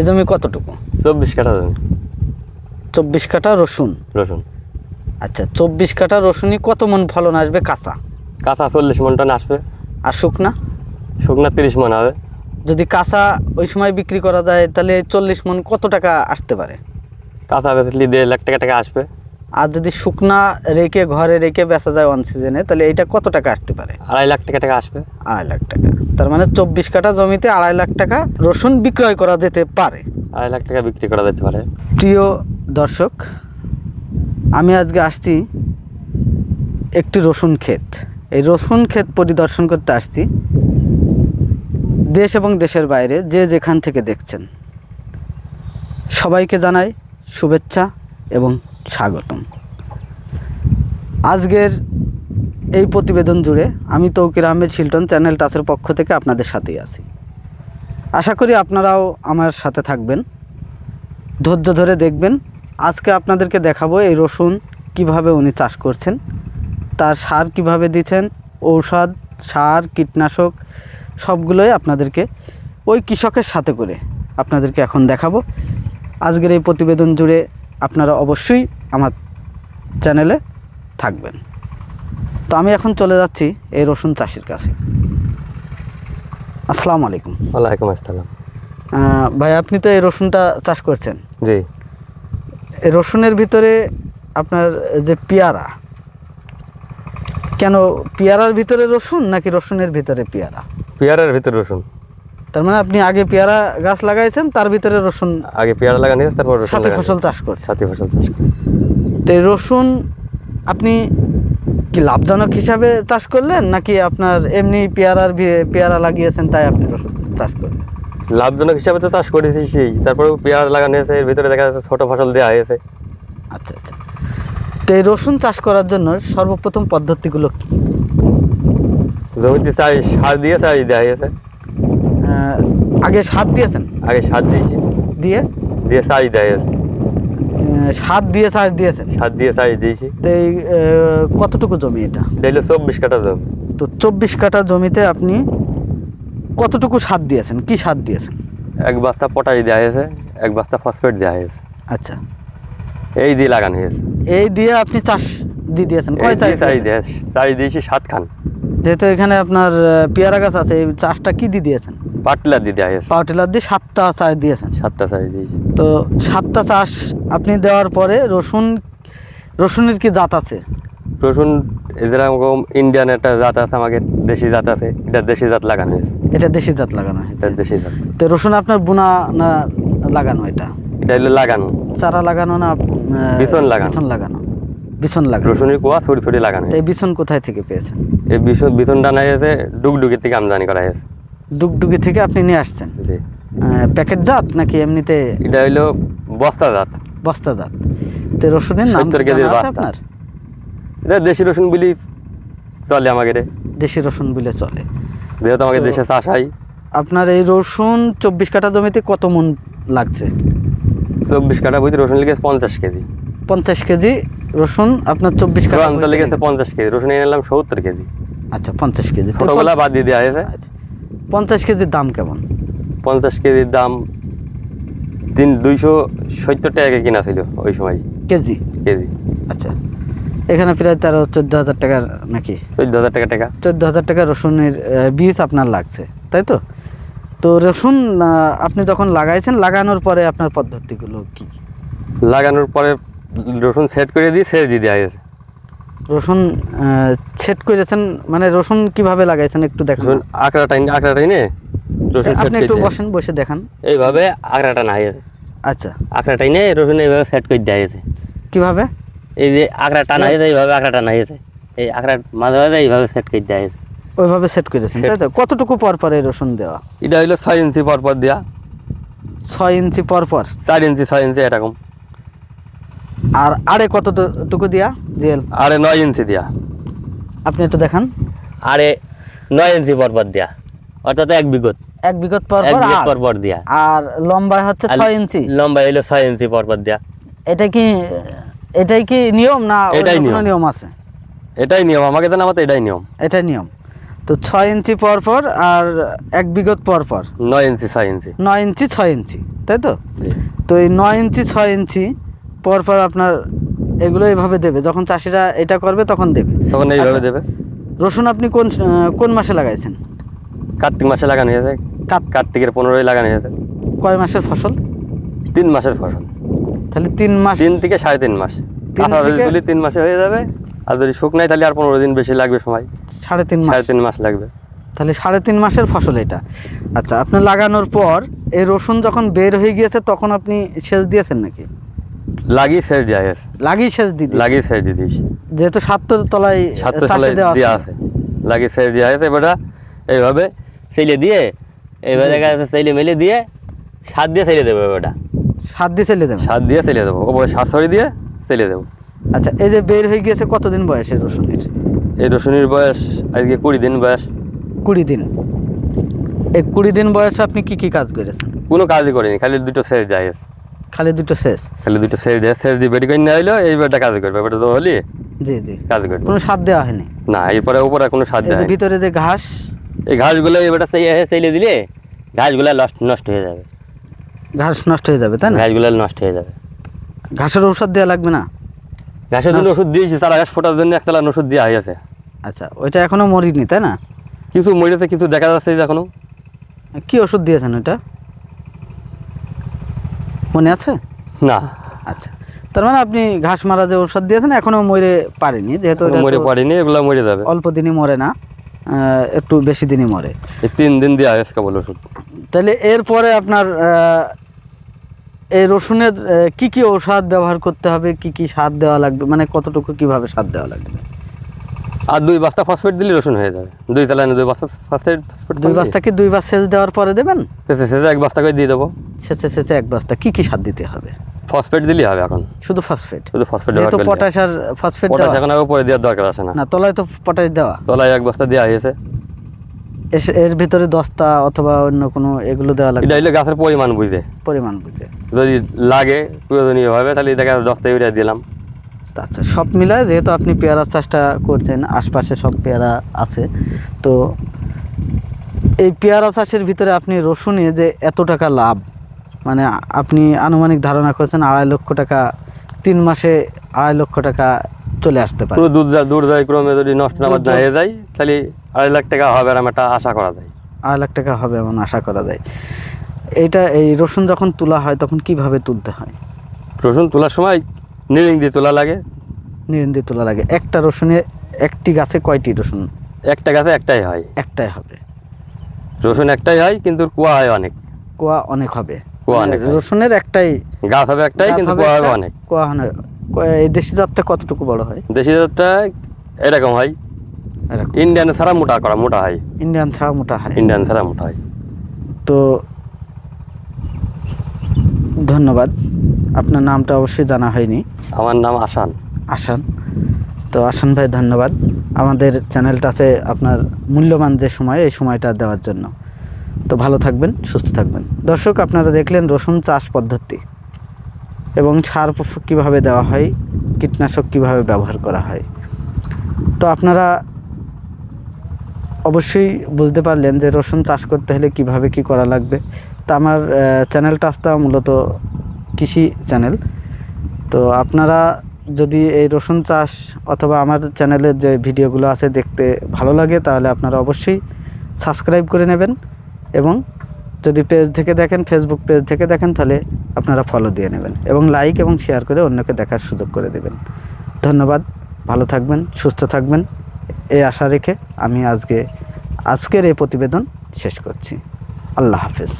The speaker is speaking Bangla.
এই জমি কতটুকু? চব্বিশ কাঠা জমি। চব্বিশ কাঠা রসুন? রসুন। আচ্ছা চব্বিশ কাঠা রসুনই কত মন ফলন আসবে কাঁচা? কাঁচা চল্লিশ মন টন আসবে। আর শুকনা? শুকনা তিরিশ মন হবে। যদি কাঁচা ওই সময় বিক্রি করা যায় তাহলে চল্লিশ মন কত টাকা আসতে পারে? কাঁচা বেচলি দেড় লাখ টাকা টাকা আসবে। আর যদি শুকনা রেখে ঘরে রেখে বেচা যায় অন সিজনে তাহলে এটা কত টাকা আসতে পারে? আড়াই লাখ টাকা টাকা আসবে। আড়াই লাখ টাকা। তার মানে চব্বিশ কাঠা জমিতে আড়াই লাখ টাকা রসুন বিক্রয় করা যেতে পারে। আড়াই লাখ টাকা বিক্রি করা যেতে পারে। প্রিয় দর্শক আমি আজকে আসছি একটি রসুন ক্ষেত। এই রসুন ক্ষেত পরিদর্শন করতে আসছি দেশ এবং দেশের বাইরে যে যেখান থেকে দেখছেন। সবাইকে জানাই শুভেচ্ছা এবং স্বাগতম। আজকের এই প্রতিবেদন জুড়ে আমি তৌকির আহমেদ শিল্টন চ্যানেল টাচের পক্ষ থেকে আপনাদের সাথেই আছি। আশা করি আপনারাও আমার সাথে থাকবেন। ধৈর্য ধরে দেখবেন, আজকে আপনাদেরকে দেখাবো এই রসুন কীভাবে উনি চাষ করছেন, তার সার কীভাবে দিচ্ছেন, ঔষধ, সার, কীটনাশক, সবগুলোই আপনাদেরকে ওই কৃষকের সাথে করে আপনাদেরকে এখন দেখাবো। আজকের এই প্রতিবেদন জুড়ে আপনারা অবশ্যই আমার চ্যানেলে থাকবেন। তো আমি এখন চলে যাচ্ছি এই রসুন চাষির কাছে। আসসালামু আলাইকুম। ওয়ালাইকুম আসসালাম। ভাই আপনি তো এই রসুনটা চাষ করছেন। জি। রসুনের ভিতরে আপনার যে পেয়ারা কেন পেয়ারার ভিতরে রসুন নাকি রসুনের ভিতরে পেয়ারা? পেয়ারার ভিতরে রসুন। তার মানে আপনি আগে পেয়ারা গাছ লাগাইছেন তার ভিতরে রসুন আগে পেয়ারা লাগানো তারপর সাথে ফসল চাষ করছেন। সাথে ফসল চাষ করে। তো এই রসুন আপনি কি লাভজনক হিসাবে চাষ করলেন নাকি আপনার এমনি পেয়ারার ভি- পেয়ারা লাগিয়েছেন তাই আপনি চাষ করলেন? লাভজনক হিসাবে তো চাষ করেছি সেই তারপরেও পেয়ারা লাগানো হয়েছে এর ভিতরে দেখা যাচ্ছে ছোটো ফসল দেওয়া হয়েছে। আচ্ছা আচ্ছা। তো এই রসুন চাষ করার জন্য সর্বপ্রথম পদ্ধতিগুলো কি? জমিতে চাই সার দিয়ে চাই দেওয়া হয়েছে। আগে সার দিয়েছেন? আগে সার দিয়েছি। দিয়ে? দিয়ে চাই দেওয়া হয়েছে। সার দিয়ে চাষ দিয়েছেন। সার দিয়ে চাই দিয়েছি। তো এই কতটুকু জমি এটা? হলো চব্বিশ কাঠা জমি। তো চব্বিশ কাঠা জমিতে আপনি কতটুকু সার দিয়েছেন? কি সার দিয়েছেন? এক বস্তা পটাশ দেওয়া হয়েছে এক বস্তা ফসফেট দেওয়া হয়েছে। আচ্ছা। এই দিয়ে লাগানো হয়েছে। এই দিয়ে আপনি চাষ দিয়ে দিয়েছেন। কয় চাষ চাই দিয়েছি সাত খান যেহেতু এখানে আপনার পেয়ারা গাছ আছে এই চাষটা কি দিয়ে দিয়েছেন? পাটলা দিয়ে দেওয়া হয়েছে। পাওয়ার টিলার দিয়ে সাতটা চাষ দিয়েছেন। সাতটা চাই দিয়েছি। তো সাতটা চাষ আপনি দেওয়ার পরে রসুন রসুনের কি জাত আছে? রসুন যেরকম ইন্ডিয়ান একটা জাত আছে আমাকে দেশি জাত আছে এটা দেশি জাত লাগানো হয়েছে। এটা দেশি জাত লাগানো হয়েছে। দেশি জাত। তো রসুন আপনার বুনা না লাগানো এটা? এটা হলো লাগানো। চারা লাগানো না বিচন লাগানো। বিচন লাগানো? বিচন লাগানো। রসুনের কুয়া ছড়ি ছড়ি লাগানো এই বিচন কোথায় থেকে পেয়েছেন? এই বিচন বিচন ডানা হয়েছে ডুগডুগি থেকে আমদানি করা হয়েছে। ডুগডুগি থেকে আপনি নিয়ে আসছেন? জি। প্যাকেট জাত নাকি এমনিতে? এটা হইল বস্তা জাত। বস্তা জাত। তো রসুনের নাম কেজির। আপনার? এটা দেশি রসুন বলি চলে আমাকে দেশি রসুন বলে চলে। যেহেতু আমাকে দেশে চাষ হয়। আপনার এই রসুন চব্বিশ কাঠা জমিতে কত মন লাগছে? চব্বিশ কাঠা বইতে রসুন লেগেছে পঞ্চাশ কেজি। পঞ্চাশ কেজি রসুন আপনার চব্বিশ কাঠা লেগেছে। পঞ্চাশ কেজি রসুন এনে নিলাম সত্তর কেজি। আচ্ছা পঞ্চাশ কেজি। তো বাদ দিয়ে দেওয়া হয়েছে? আচ্ছা। পঞ্চাশ কেজির দাম কেমন? পঞ্চাশ কেজির দাম তিন দুইশো সত্তর টাকা কিনা ছিল ওই সময়। কেজি? কেজি। আচ্ছা এখানে প্রায় তেরো চোদ্দ হাজার টাকার নাকি? চোদ্দ হাজার টাকা টাকা। চোদ্দ হাজার টাকা রসুনের বীজ আপনার লাগছে তাই তো? তো রসুন আপনি যখন লাগাইছেন লাগানোর পরে আপনার পদ্ধতিগুলো কি? লাগানোর পরে রসুন সেট করে দিয়ে সেচ দিয়ে দেওয়া হয়েছে। রসুন সেট করেছেন মানে রসুন কীভাবে লাগাইছেন একটু দেখান। রসুন আঁকড়া টাইন আঁকড়া টাইনে রসুন আপনি একটু বসেন বসে দেখান। এইভাবে আঁকড়া টানা হয়েছে আচ্ছা। আঁকড়া টাইনে রসুন এইভাবে সেট করে দেওয়া হয়েছে। কীভাবে? এই যে আঁকড়া টানা হয়েছে এইভাবে আঁকড়া টানা হয়েছে এই আঁকড়া মাঝে মাঝে এইভাবে সেট করে দেওয়া হয়েছে। ওইভাবে সেট করেছেন তাই তো? কতটুকু পর পর এই রসুন দেওয়া? এটা হইল ছয় ইঞ্চি পর পর দেওয়া ছয় ইঞ্চি পর পর? চার ইঞ্চি ছয় ইঞ্চি এরকম। আর আড়ে কতটুকু দেওয়া জেল? আরে নয় ইঞ্চি দেওয়া আপনি একটু দেখান। আরে নয় ইঞ্চি পর পর দেওয়া অর্থাৎ এক বিগত। এক বিগত পর এক পর বিগত আর- আর লম্বা হচ্ছে ছয় ইঞ্চি? লম্বা হইল ছয় ইঞ্চি পর পর দেওয়া এটা কি এটাই কি নিয়ম না এটাই নিয়ম। নিয়ম আছে? এটাই নিয়ম। আমাকে তো নামাতে এটাই নিয়ম। এটাই নিয়ম। তো ছয় ইঞ্চি পর পর আর এক বিগত পর পর নয় ইঞ্চি ছয় ইঞ্চি। নয় ইঞ্চি ছয় ইঞ্চি তাই তো? তো এই নয় ইঞ্চি ছয় ইঞ্চি পর পর আপনার এগুলো এইভাবে দেবে। যখন চাষিরা এটা করবে তখন দেবে। তখন এইভাবে আচ্ছা, দেবে? রসুন আপনি কোন কোন মাসে লাগাইছেন? কার্তিক মাসে লাগানো হয়েছে। কার্তিকের পনেরোই লাগানো হয়েছে। কয় মাসের ফসল? তিন মাসের ফসল। তাহলে তিন মাস তিন থেকে সাড়ে তিন মাস। তিন তুলি মাসে হয়ে যাবে। আর যদি শুকনাই তাহলে আর পনেরো দিন বেশি লাগবে সময়। সাড়ে তিন মাস। সাড়ে তিন মাস লাগবে। তাহলে সাড়ে তিন মাসের ফসল এটা। আচ্ছা আপনার লাগানোর পর এই রসুন যখন বের হয়ে গিয়েছে তখন আপনি সেচ দিয়েছেন নাকি? লাগিয়ে সেচ দেওয়া হয়েছে লাগিয়ে সেচ লাগিয়ে সেচ দিয়ে দিয়েছি যেহেতু তলায় সালে দেওয়া আছে। আছে। লাগিয়ে সেচ দেওয়া হয়েছে এবারটা এইভাবে সেলে দিয়ে এইভাবে দেখা যাচ্ছে সেলে মেলে দিয়ে সাত দিয়ে সেলে দেবো এবারটা সাত দিয়ে ছেলে দেবেন সাত দিয়ে সেলে দেবো। ওপরে সাত ছড়ি দিয়ে সেলে দেবো। আচ্ছা এই যে বের হয়ে গিয়েছে কতদিন বয়সে রসুনের? এই রসুনের বয়স আজকে কুড়ি দিন বয়স। কুড়ি দিন। এই কুড়ি দিন বয়সে আপনি কি কি কাজ করেছেন? কোনো কাজই করিনি খালি দুটো দেওয়া হয়েছে। খালি দুটো শেষ খালি দুটো সেচ দেওয়া শেষ দিয়ে বেটি করে নিয়ে এইবারটা কাজ করবে এবারটা তো হলি জি জি। কাজ করবে। কোনো সার দেওয়া হয়নি? না এরপরে উপরে কোনো সার এই দেয় যে ভিতরে যে ঘাস এই ঘাসগুলো এবারটা সেই সেলে দিলে ঘাসগুলো নষ্ট নষ্ট হয়ে যাবে। ঘাস নষ্ট হয়ে যাবে তাই না? ঘাসগুলো নষ্ট হয়ে যাবে। ঘাসের ঔষধ দেওয়া লাগবে না? ঘাসের জন্য ওষুধ দিয়েছি চারা ঘাস ফোটার জন্য এক চালান ওষুধ দেওয়া হয়েছে। আচ্ছা ওইটা এখনও মরিনি তাই না? কিছু মরেছে কিছু দেখা যাচ্ছে এখনও। কি ওষুধ দিয়েছেন ওইটা? মনে আছে? না। আচ্ছা। তার মানে আপনি ঘাস মারা যে ওষুধ দিয়েছেন এখনও মরে পারেনি যেহেতু মরে তো পড়েনি এগুলো মরে যাবে। অল্প দিনই মরে না একটু বেশি দিনই মরে। এই তিন দিন দিয়ে হয়েছে কেবল ওষুধ। তাহলে এরপরে আপনার এই রসুনের কি কি ঔষধ ব্যবহার করতে হবে কি কি সার দেওয়া লাগবে মানে কতটুকু কীভাবে সার দেওয়া লাগবে? আর দুই বস্তা ফসফেট দিলে রসুন হয়ে যাবে। দুই চালানে দুই বস্তা ফসফেট ফসফেট দুই বস্তা কি দুইবার সেচ দেওয়ার পরে দেবেন? শেষে শেষে এক বস্তা করে দিয়ে দেবো। সেচে সেচে এক বস্তা। কি কি সার দিতে হবে? ফসফেট দিলেই হবে এখন। শুধু ফসফেট শুধু ফসফেট যেহেতু পটাশ আর ফসফেট পটাশ এখন আর উপরে দেওয়ার দরকার আছে না। না তলায় তো পটাশ দেওয়া। তলায় এক বস্তা দেওয়া হয়েছে। এস- এর ভিতরে দস্তা অথবা অন্য কোনো এগুলো দেওয়া লাগবে? এটা হইলে গাছের পরিমাণ বুঝে। পরিমাণ বুঝে। যদি লাগে প্রয়োজনীয় ভাবে তাহলে দেখা যাচ্ছে দশটা ইউরিয়া দিলাম। আচ্ছা সব মিলায় যেহেতু আপনি পেয়ারা চাষটা করছেন আশপাশে সব পেয়ারা আছে তো এই পেয়ারা চাষের ভিতরে আপনি রসুনে যে এত টাকা লাভ মানে আপনি আনুমানিক ধারণা করছেন আড়াই লক্ষ টাকা তিন মাসে আড়াই লক্ষ টাকা চলে আসতে পারে। পুরো দুধ দূর যায় ক্রমে যদি নষ্ট না হয়ে যায় তাহলে আড়াই লাখ টাকা হবে এরকম একটা আশা করা যায়। আড়াই লাখ টাকা হবে এমন আশা করা যায়। এইটা এই রসুন যখন তোলা হয় তখন কীভাবে তুলতে হয়? রসুন তোলার সময় নিরিং দিয়ে তোলা লাগে? নিরিন্দি তোলা লাগে। একটা রসুনে একটি গাছে কয়টি রসুন? একটা গাছে একটাই হয়। একটাই হবে। রসুন একটাই হয় কিন্তু কুয়া হয় অনেক। কোয়া অনেক হবে। কোয়া মানে অনেক রসুনের একটাই গাছ হবে একটাই কিন্তু কুয়া হবে অনেক। কোয়া হবে কো- এই দেশি জাতটা কতটুকু বড় হয়? দেশি জাতটা এরকম হয়। এরকম। ইন্ডিয়ান ছাড়া মোটা করা মোটা হয়। ইন্ডিয়ান ছাড়া মোটা হয়। ইন্ডিয়ান ছাড়া মোটা হয়। তো ধন্যবাদ। আপনার নামটা অবশ্যই জানা হয়নি। আমার নাম আসান আসান তো আসান ভাই, ধন্যবাদ। আমাদের চ্যানেলটা আছে আপনার মূল্যবান যে সময়, এই সময়টা দেওয়ার জন্য। তো ভালো থাকবেন, সুস্থ থাকবেন। দর্শক, আপনারা দেখলেন রসুন চাষ পদ্ধতি এবং সার কীভাবে দেওয়া হয়, কীটনাশক কীভাবে ব্যবহার করা হয়। তো আপনারা অবশ্যই বুঝতে পারলেন যে রসুন চাষ করতে হলে কীভাবে কি করা লাগবে। তা আমার চ্যানেলটা আসতে মূলত কৃষি চ্যানেল। তো আপনারা যদি এই রসুন চাষ অথবা আমার চ্যানেলের যে ভিডিওগুলো আছে দেখতে ভালো লাগে, তাহলে আপনারা অবশ্যই সাবস্ক্রাইব করে নেবেন এবং যদি পেজ থেকে দেখেন ফেসবুক পেজ থেকে দেখেন, তাহলে আপনারা ফলো দিয়ে নেবেন এবং লাইক এবং শেয়ার করে অন্যকে দেখার সুযোগ করে দেবেন। ধন্যবাদ, ভালো থাকবেন, সুস্থ থাকবেন এই আশা রেখে আমি আজকে, আজকের এই প্রতিবেদন শেষ করছি। আল্লাহ হাফেজ।